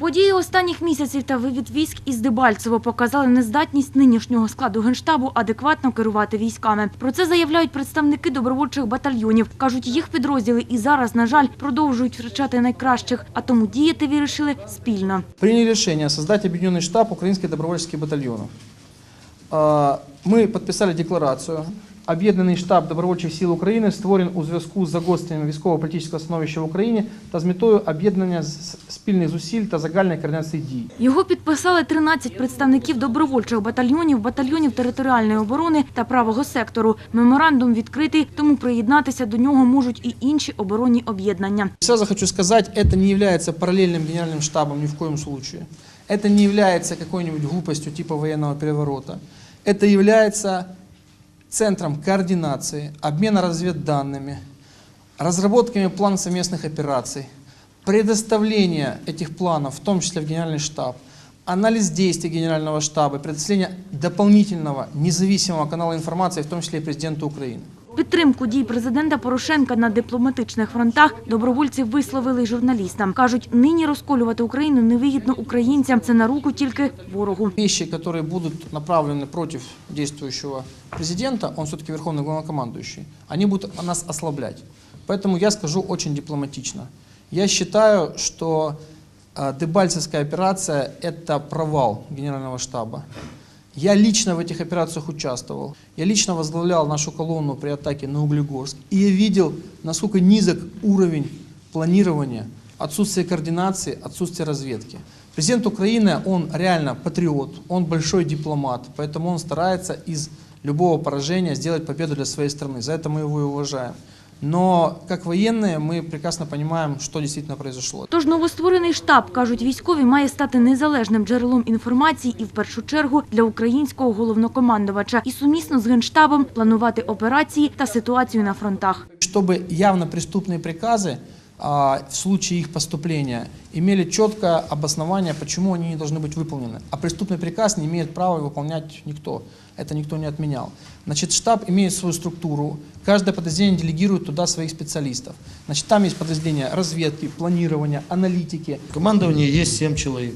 Події останніх місяців та вивід військ із Дебальцево показали нездатність нинішнього складу генштабу адекватно керувати військами. Про це заявляють представники добровольчих батальйонів. кажуть, їх підрозділи і зараз, на жаль, продовжують втрачати найкращих, а тому діяти вирішили спільно. приняли решение создать объединенный штаб украинских добровольческих батальонов. А, Мы подписали декларацию. Об'єднаний штаб добровольчих сил України створен у зв'язку з загостренням військово-політичного становища в Україні та з метою об'єднання з- спільних зусиль та загальної координації дій. Його підписали 13 представників добровольчих батальйонів, батальйонів територіальної оборони та правого сектору. Меморандум відкритий, тому приєднатися до нього можуть і інші оборонні об'єднання. Сразу хочу сказать, это не является параллельным генеральным штабом ни в коем случае. Это не является какой-нибудь глупостью типа военного переворота. Это является центром координации, обмена разведданными, разработками планов совместных операций, предоставления этих планов, в том числе в генеральный штаб, анализ действий генерального штаба, предоставление дополнительного независимого канала информации, в том числе и президенту Украины. Підтримку дій президента Порошенка на дипломатичних фронтах добровольці висловили й журналістам. Кажуть, нині розколювати Україну невигідно українцям. Це на руку тільки ворогу. вещи, которые будут направлены против действующего президента, он все-таки верховный главнокомандующий, они будут нас ослаблять. Поэтому я скажу очень дипломатично. Я считаю, что э, Дебальцевская операция – это провал генерального штаба. Я лично в этих операциях участвовал. Я лично возглавлял нашу колонну при атаке на Углегорск. И я видел, насколько низок уровень планирования, отсутствие координации, отсутствие разведки. Президент Украины, он реально патриот, он большой дипломат, поэтому он старается из любого поражения сделать победу для своей страны. За это мы его и уважаем. Но как военные мы прекрасно понимаем, что действительно произошло. Тож новостворений штаб, кажуть військові, має стати незалежним джерелом інформації і в першу чергу для українського головнокомандувача і сумісно з генштабом планувати операції та ситуацію на фронтах. Чтобы явно преступные приказы а, В случае их поступления имели четкое обоснование, почему они не должны быть выполнены. А преступный приказ не имеет права выполнять никто. Это никто не отменял. Значит, штаб имеет свою структуру. Каждое подразделение делегирует туда своих специалистов. Значит, там есть подразделения разведки, планирования, аналитики. В командовании есть 7 человек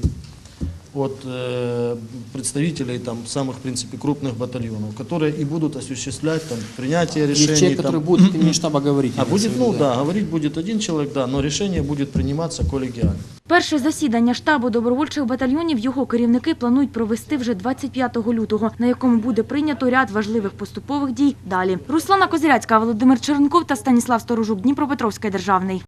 от э, представителей там, самых, в принципе, крупных батальонов, которые и будут осуществлять там, принятие Есть решений. человек, там. который будет от имени штаба говорить. А будет, имеется в ну виду, да, говорить будет один человек, да, но решение будет приниматься коллегиально. Перше засідання штабу добровольчих батальйонів його керівники планують провести вже 25 лютого, на якому буде прийнято ряд важливих поступових дій далі. Руслана Козиряцька, Володимир Черенков та Станіслав Сторожук, Дніпропетровський державний.